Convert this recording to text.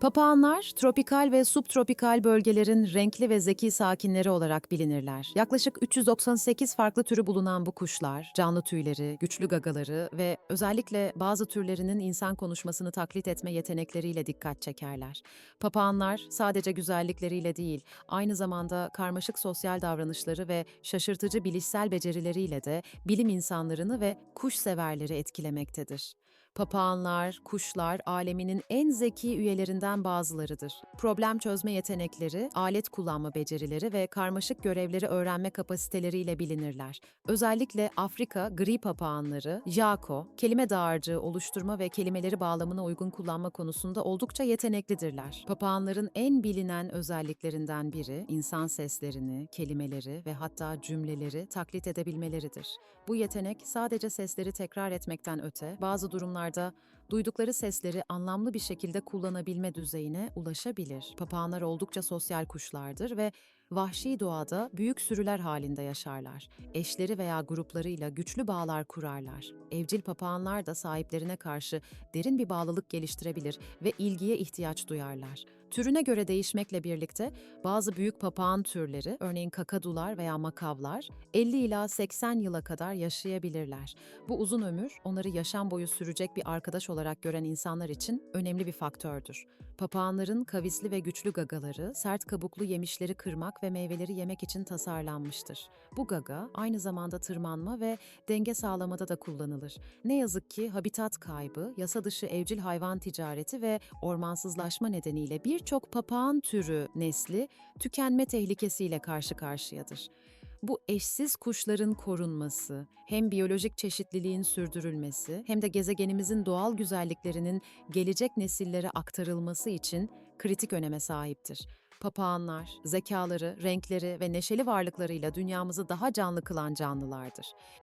Papağanlar, tropikal ve subtropikal bölgelerin renkli ve zeki sakinleri olarak bilinirler. Yaklaşık 398 farklı türü bulunan bu kuşlar, canlı tüyleri, güçlü gagaları ve özellikle bazı türlerinin insan konuşmasını taklit etme yetenekleriyle dikkat çekerler. Papağanlar sadece güzellikleriyle değil, aynı zamanda karmaşık sosyal davranışları ve şaşırtıcı bilişsel becerileriyle de bilim insanlarını ve kuş severleri etkilemektedir. Papağanlar, kuşlar aleminin en zeki üyelerinden bazılarıdır. Problem çözme yetenekleri, alet kullanma becerileri ve karmaşık görevleri öğrenme kapasiteleriyle bilinirler. Özellikle Afrika gri papağanları, Jako, kelime dağarcığı oluşturma ve kelimeleri bağlamına uygun kullanma konusunda oldukça yeteneklidirler. Papağanların en bilinen özelliklerinden biri insan seslerini, kelimeleri ve hatta cümleleri taklit edebilmeleridir. Bu yetenek sadece sesleri tekrar etmekten öte, bazı durumlarda 的 duydukları sesleri anlamlı bir şekilde kullanabilme düzeyine ulaşabilir. Papağanlar oldukça sosyal kuşlardır ve vahşi doğada büyük sürüler halinde yaşarlar. Eşleri veya gruplarıyla güçlü bağlar kurarlar. Evcil papağanlar da sahiplerine karşı derin bir bağlılık geliştirebilir ve ilgiye ihtiyaç duyarlar. Türüne göre değişmekle birlikte bazı büyük papağan türleri, örneğin kakadular veya makavlar, 50 ila 80 yıla kadar yaşayabilirler. Bu uzun ömür onları yaşam boyu sürecek bir arkadaş olarak gören insanlar için önemli bir faktördür. Papağanların kavisli ve güçlü gagaları, sert kabuklu yemişleri kırmak ve meyveleri yemek için tasarlanmıştır. Bu gaga aynı zamanda tırmanma ve denge sağlamada da kullanılır. Ne yazık ki habitat kaybı, yasa dışı evcil hayvan ticareti ve ormansızlaşma nedeniyle birçok papağan türü nesli tükenme tehlikesiyle karşı karşıyadır. Bu eşsiz kuşların korunması, hem biyolojik çeşitliliğin sürdürülmesi hem de gezegenimizin doğal güzelliklerinin gelecek nesillere aktarılması için kritik öneme sahiptir. Papağanlar, zekaları, renkleri ve neşeli varlıklarıyla dünyamızı daha canlı kılan canlılardır.